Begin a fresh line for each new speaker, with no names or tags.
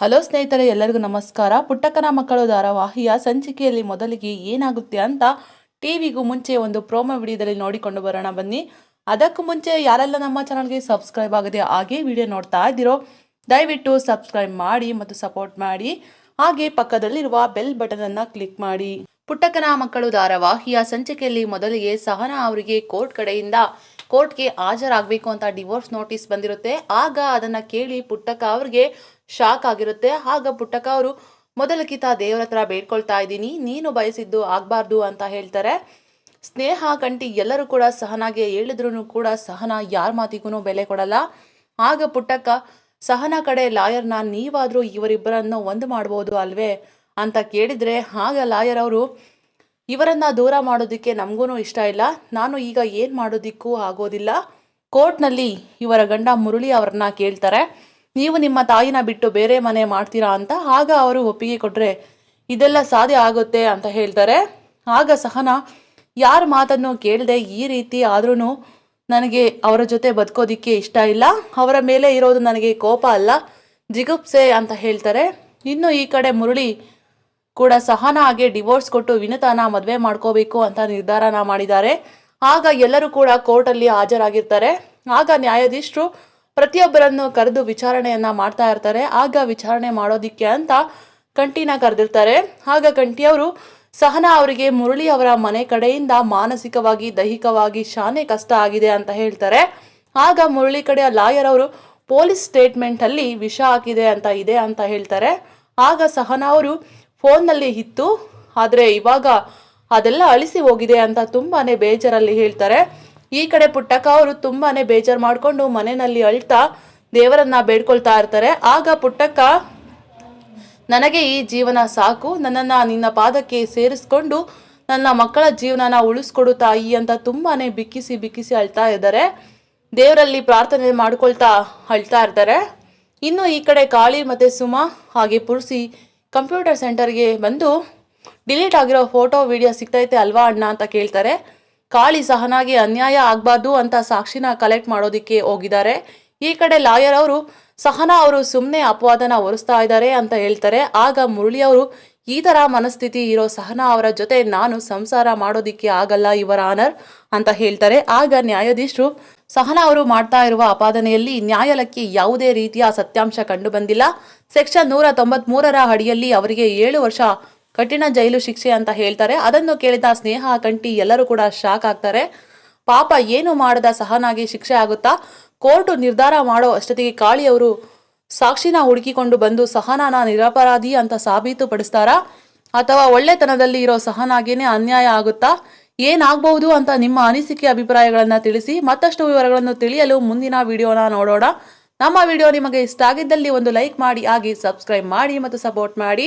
Hello ಸ್ನೇಹಿತರೆ, ಎಲ್ಲರಿಗೂ ನಮಸ್ಕಾರ. ಪುಟ್ಟಕ್ಕನ ಮಕ್ಕಳು ಧಾರಾವಾಹಿಯ ಸಂಚಿಕೆಯಲ್ಲಿ ಮೊದಲಿಗೆ ಏನಾಗುತ್ತೆ ಅಂತ ಟಿವಿಗೂ ಮುಂಚೆ ಒಂದು ಪ್ರೋಮೋ ವಿಡಿಯೋದಲ್ಲಿ ನೋಡಿಕೊಂಡು ಬರೋಣ ಬನ್ನಿ. ಅದಕ್ಕೂ ಮುಂಚೆ ಯಾರೆಲ್ಲ ನಮ್ಮ ಚಾನಲ್ಗೆ ಸಬ್ಸ್ಕ್ರೈಬ್ ಆಗದೆ ಹಾಗೆ ವಿಡಿಯೋ ನೋಡ್ತಾ ಇದ್ದೀರೋ, ದಯವಿಟ್ಟು ಸಬ್ಸ್ಕ್ರೈಬ್ ಮಾಡಿ ಮತ್ತು ಸಪೋರ್ಟ್ ಮಾಡಿ. ಹಾಗೆ ಪಕ್ಕದಲ್ಲಿರುವ ಬೆಲ್ ಬಟನ್ ಅನ್ನ ಕ್ಲಿಕ್ ಮಾಡಿ. ಪುಟ್ಟಕ್ಕನ ಮಕ್ಕಳು ಧಾರಾವಾಹಿಯ ಸಂಚಿಕೆಯಲ್ಲಿ ಮೊದಲಿಗೆ ಸಹನಾ ಅವರಿಗೆ ಕೋರ್ಟ್ ಕಡೆಯಿಂದ ಕೋರ್ಟ್ಗೆ ಹಾಜರಾಗಬೇಕು ಅಂತ ಡಿವೋರ್ಸ್ ನೋಟಿಸ್ ಬಂದಿರುತ್ತೆ. ಆಗ ಅದನ್ನ ಕೇಳಿ ಪುಟ್ಟಕ್ಕ ಅವ್ರಿಗೆ ಶಾಕ್ ಆಗಿರುತ್ತೆ. ಆಗ ಪುಟ್ಟಕ್ಕ ಅವರು ಮೊದಲಕ್ಕಿಂತ ದೇವರ ಹತ್ರ ಬೇಡ್ಕೊಳ್ತಾ ಇದ್ದೀನಿ, ನೀನು ಬಯಸಿದ್ದು ಆಗಬಾರ್ದು ಅಂತ ಹೇಳ್ತಾರೆ. ಸ್ನೇಹ ಕಂಟಿ ಎಲ್ಲರೂ ಕೂಡ ಸಹನಾಗೆ ಹೇಳಿದ್ರು ಕೂಡ ಸಹನ ಯಾರ ಮಾತಿಗೂ ಬೆಲೆ ಕೊಡಲ್ಲ. ಆಗ ಪುಟ್ಟಕ್ಕ, ಸಹನ ಕಡೆ ಲಾಯರ್ನ ನೀವಾದರೂ ಇವರಿಬ್ಬರನ್ನು ಒಂದು ಮಾಡ್ಬೋದು ಅಲ್ವೇ? ಅಂತ ಕೇಳಿದ್ರೆ, ಆಗ ಲಾಯರ್ ಅವರು, ಇವರನ್ನ ದೂರ ಮಾಡೋದಕ್ಕೆ ನಮಗೂ ಇಷ್ಟ ಇಲ್ಲ. ನಾನು ಈಗ ಏನು ಮಾಡೋದಿಕ್ಕೂ ಆಗೋದಿಲ್ಲ. ಕೋರ್ಟ್ನಲ್ಲಿ ಇವರ ಗಂಡ ಮುರಳಿ ಅವ್ರನ್ನ ಕೇಳ್ತಾರೆ. ನೀವು ನಿಮ್ಮ ತಾಯಿನ ಬಿಟ್ಟು ಬೇರೆ ಮನೆ ಮಾಡ್ತೀರಾ ಅಂತ ಆಗ ಅವರು ಒಪ್ಪಿಗೆ ಕೊಟ್ಟರೆ ಇದೆಲ್ಲ ಸಾಧ್ಯ ಆಗುತ್ತೆ ಅಂತ ಹೇಳ್ತಾರೆ. ಆಗ ಸಹನ, ಯಾರ ಮಾತನ್ನು ಕೇಳದೆ ಈ ರೀತಿ ಆದ್ರೂ ನನಗೆ ಅವರ ಜೊತೆ ಬದುಕೋದಿಕ್ಕೆ ಇಷ್ಟ ಇಲ್ಲ. ಅವರ ಮೇಲೆ ಇರೋದು ನನಗೆ ಕೋಪ ಅಲ್ಲ. ಜಿಗುಪ್ಸೆ ಅಂತ ಹೇಳ್ತಾರೆ. ಇನ್ನು ಈ ಕಡೆ ಮುರಳಿ ಕೂಡ ಸಹನ ಸಹನಾಗೆ ಡಿವೋರ್ಸ್ ಕೊಟ್ಟು ವಿನತಾನ ಮದುವೆ ಮಾಡ್ಕೋಬೇಕು ಅಂತ ನಿರ್ಧಾರನ ಮಾಡಿದ್ದಾರೆ. ಆಗ ಎಲ್ಲರೂ ಕೂಡ ಕೋರ್ಟಲ್ಲಿ ಹಾಜರಾಗಿರ್ತಾರೆ. ಆಗ ನ್ಯಾಯಾಧೀಶರು ಪ್ರತಿಯೊಬ್ಬರನ್ನು ಕರೆದು ವಿಚಾರಣೆಯನ್ನ ಮಾಡ್ತಾ ಇರ್ತಾರೆ. ಆಗ ವಿಚಾರಣೆ ಮಾಡೋದಿಕ್ಕೆ ಅಂತ ಕಂಟಿನ ಕರೆದಿರ್ತಾರೆ. ಆಗ ಕಂಟಿಯವರು ಸಹನಾ ಅವರಿಗೆ ಮುರಳಿ ಅವರ ಮನೆ ಕಡೆಯಿಂದ ಮಾನಸಿಕವಾಗಿ, ದೈಹಿಕವಾಗಿ ಶಾನೆ ಕಷ್ಟ ಆಗಿದೆ ಅಂತ ಹೇಳ್ತಾರೆ. ಆಗ ಮುರಳಿ ಕಡೆಯ ಲಾಯರ್ ಅವರು ಪೊಲೀಸ್ ಸ್ಟೇಟ್ಮೆಂಟ್ ಅಲ್ಲಿ ವಿಷ ಹಾಕಿದೆ ಅಂತ ಇದೆ ಅಂತ ಹೇಳ್ತಾರೆ. ಆಗ ಸಹನಾ ಅವರು ಫೋನ್ನಲ್ಲಿ ಇತ್ತು. ಆದರೆ ಇವಾಗ ಅದೆಲ್ಲ ಅಳಿಸಿ ಹೋಗಿದೆ ಅಂತ ತುಂಬಾನೇ ಬೇಜಾರಲ್ಲಿ ಹೇಳ್ತಾರೆ. ಈ ಕಡೆ ಪುಟ್ಟಕ್ಕ ಅವರು ತುಂಬಾನೇ ಬೇಜಾರು ಮಾಡಿಕೊಂಡು ಮನೆಯಲ್ಲಿ ಅಳ್ತಾ ದೇವರನ್ನ ಬೇಡ್ಕೊಳ್ತಾ ಇರ್ತಾರೆ. ಆಗ ಪುಟ್ಟಕ್ಕ, ನನಗೆ ಈ ಜೀವನ ಸಾಕು, ನನ್ನನ್ನು ನಿನ್ನ ಪಾದಕ್ಕೆ ಸೇರಿಸ್ಕೊಂಡು ನನ್ನ ಮಕ್ಕಳ ಜೀವನನ ಉಳಿಸ್ಕೊಡು ತಾಯಿ ಅಂತ ತುಂಬಾನೇ ಬಿಕ್ಕಿಸಿ ಬಿಕ್ಕಿಸಿ ಅಳ್ತಾ ಇದ್ದಾರೆ. ದೇವರಲ್ಲಿ ಪ್ರಾರ್ಥನೆ ಮಾಡ್ಕೊಳ್ತಾ ಅಳ್ತಾ ಇರ್ತಾರೆ. ಇನ್ನು ಈ ಕಡೆ ಕಾಳಿ ಮತ್ತು ಸುಮಾ ಹಾಗೆ ಪುರುಸಿ ಕಂಪ್ಯೂಟರ್ ಸೆಂಟರ್ಗೆ ಬಂದು ಡಿಲೀಟ್ ಆಗಿರೋ ಫೋಟೋ, ವಿಡಿಯೋ ಸಿಗ್ತೈತೆ ಅಲ್ವಾ ಅಣ್ಣ ಅಂತ ಕೇಳ್ತಾರೆ. ಕಾಳಿ ಸಹನಾಗಿ ಅನ್ಯಾಯ ಆಗಬಾರ್ದು ಅಂತ ಸಾಕ್ಷಿನ ಕಲೆಕ್ಟ್ ಮಾಡೋದಿಕ್ಕೆ ಹೋಗಿದ್ದಾರೆ. ಈ ಕಡೆ ಲಾಯರ್ ಅವರು, ಸಹನಾ ಅವರು ಸುಮ್ಮನೆ ಅಪವಾದನ ಒರೆಸ್ತಾ ಇದ್ದಾರೆ ಅಂತ ಹೇಳ್ತಾರೆ. ಆಗ ಮುರಳಿ ಅವರು, ಈ ಥರ ಮನಸ್ಥಿತಿ ಇರೋ ಸಹನಾ ಅವರ ಜೊತೆ ನಾನು ಸಂಸಾರ ಮಾಡೋದಿಕ್ಕೆ ಆಗಲ್ಲ, ಇವರ ಆನರ್ ಅಂತ ಹೇಳ್ತಾರೆ. ಆಗ ನ್ಯಾಯಾಧೀಶರು, ಸಹನಾ ಅವರು ಮಾಡ್ತಾ ಇರುವ ಅಪಾದನೆಯಲ್ಲಿ ನ್ಯಾಯಾಲಯಕ್ಕೆ ಯಾವುದೇ ರೀತಿಯ ಸತ್ಯಾಂಶ ಕಂಡುಬಂದಿಲ್ಲ. ಸೆಕ್ಷನ್ ನೂರ ತೊಂಬತ್ಮೂರರ ಅಡಿಯಲ್ಲಿ ಅವರಿಗೆ ಏಳು ವರ್ಷ ಕಠಿಣ ಜೈಲು ಶಿಕ್ಷೆ ಅಂತ ಹೇಳ್ತಾರೆ. ಅದನ್ನು ಕೇಳಿದ ಸ್ನೇಹ ಕಂಟಿ ಎಲ್ಲರೂ ಕೂಡ ಶಾಕ್ ಆಗ್ತಾರೆ. ಪಾಪ ಏನು ಮಾಡದ ಸಹನಾಗಿ ಶಿಕ್ಷೆ ಆಗುತ್ತಾ? ಕೋರ್ಟ್ ನಿರ್ಧಾರ ಮಾಡೋ ಅಷ್ಟೊತ್ತಿಗೆ ಕಾಳಿಯವರು ಸಾಕ್ಷಿನ ಹುಡುಕಿಕೊಂಡು ಬಂದು, ಸಹನಾನ ನಿರಪರಾಧಿ ಅಂತ ಸಾಬೀತುಪಡಿಸ್ತಾರಾ? ಅಥವಾ ಒಳ್ಳೆತನದಲ್ಲಿ ಇರೋ ಸಹನಾಗೇನೆ ಅನ್ಯಾಯ ಆಗುತ್ತಾ? ಏನಾಗಬಹುದು ಅಂತ ನಿಮ್ಮ ಅನಿಸಿಕೆ ಅಭಿಪ್ರಾಯಗಳನ್ನು ತಿಳಿಸಿ, ಮತ್ತಷ್ಟು ವಿವರಗಳನ್ನು ತಿಳಿಯಲು ಮುಂದಿನ ವಿಡಿಯೋನ ನೋಡೋಣ. ನಮ್ಮ ವಿಡಿಯೋ ನಿಮಗೆ ಇಷ್ಟ ಆಗಿದ್ದಲ್ಲಿ ಒಂದು ಲೈಕ್ ಮಾಡಿ ಆಗಿ ಸಬ್ಸ್ಕ್ರೈಬ್ ಮಾಡಿ ಮತ್ತು ಸಪೋರ್ಟ್ ಮಾಡಿ.